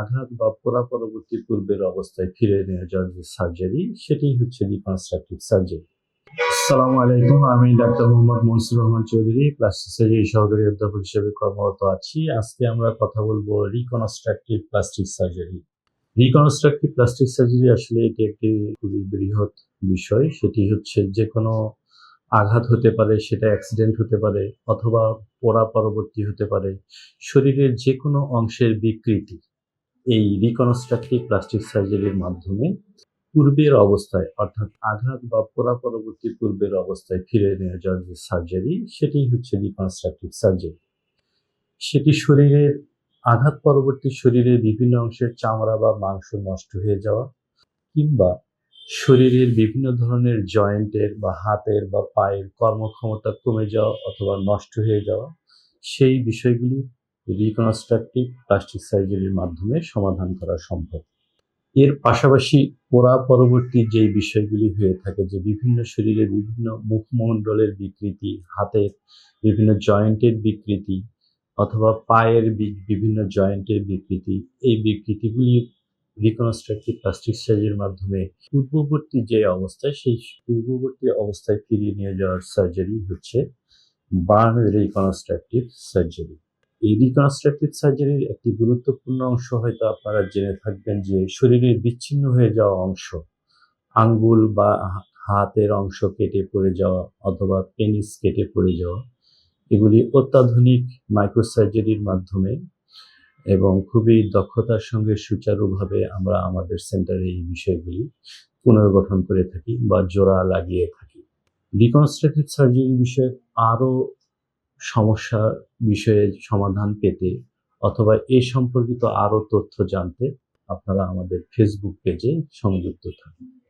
আঘাত বা পোড়া পরবর্তী পূর্বের অবস্থায় ফিরে নিয়ে যাওয়ার যে সার্জারি সেটি হচ্ছে রিকনস্ট্রাকটিভ সার্জারি আসসালামু আলাইকুম, আমি doctor Mohammad Mansur Rahman Chowdhury plastic surgery সহকারী অধ্যাপক হিসেবে কর্মরত আছি। আজকে আমরা কথা বলব reconstructive plastic surgery reconstructive plastic surgery আসলে এটি একটি খুবই বৃহৎ বিষয়। সেটি হচ্ছে যে কোনো আঘাত হতে পারে, সেটা অ্যাক্সিডেন্ট হতে পারে, অথবা পোড়া পরবর্তী হতে পারে। শরীরের যে কোনো অংশের বিকৃতি এই রিকনস্ট্রাকটিভ প্লাস্টিক সার্জারির মাধ্যমে পূর্বের অবস্থায়, অর্থাৎ আঘাত বা পোড়া পরবর্তী পূর্বের অবস্থায় ফিরে নিয়ে যাওয়ার যে সার্জারি সেটি হচ্ছে রিকনস্ট্রাকটিভ সার্জারি সেটি শরীরের আঘাত পরবর্তী শরীরের বিভিন্ন অংশের চামড়া বা মাংস নষ্ট হয়ে যাওয়া কিংবা শরীরের বিভিন্ন ধরনের জয়েন্টের বা হাতের বা পায়ের কর্মক্ষমতা কমে যাওয়া অথবা নষ্ট হয়ে যাওয়া, সেই বিষয়গুলি রিকনস্ট্রাকটিভ প্লাস্টিক সার্জারির মাধ্যমে সমাধান করা সম্ভব। এর পাশাপাশি পোড়া পরবর্তী যে বিষয়গুলি হয়ে থাকে যে বিভিন্ন শরীরে বিভিন্ন মুখমণ্ডলের বিকৃতি হাতের বিভিন্ন জয়েন্টের বিকৃতি অথবা পায়ের বিভিন্ন জয়েন্টের বিকৃতি, এই বিকৃতিগুলি রিকনস্ট্রাকটিভ প্লাস্টিক সার্জারির মাধ্যমে পূর্ববর্তী যে অবস্থায় সেই পূর্ববর্তী অবস্থায় ফিরিয়ে নিয়ে যাওয়ার সার্জারি হচ্ছে বার্ন রিকনস্ট্রাকটিভ সার্জারি এই রিকনস্ট্রাকটিভ সার্জারির একটি গুরুত্বপূর্ণ অংশ হয়তো আপনারা জেনে থাকবেন যে শরীরের বিচ্ছিন্ন হয়ে যাওয়া অংশ, আঙ্গুল বা হাতের অংশ কেটে পড়ে যাওয়া অথবা পেনিস কেটে পড়ে যাওয়া, এগুলি অত্যাধুনিক মাইক্রোসার্জারির মাধ্যমে এবং খুবই দক্ষতার সঙ্গে সুচারুভাবে আমরা আমাদের সেন্টারে এই বিষয়গুলি পুনর্গঠন করে থাকি বা জোড়া লাগিয়ে থাকি। রিকনস্ট্রাকটিভ সার্জারি বিষয়ে আরও সমস্যা বিষয়ে সমাধান পেতে অথবা এ সম্পর্কিত আরও তথ্য জানতে আপনারা আমাদের ফেসবুক পেজে সংযুক্ত থাকুন।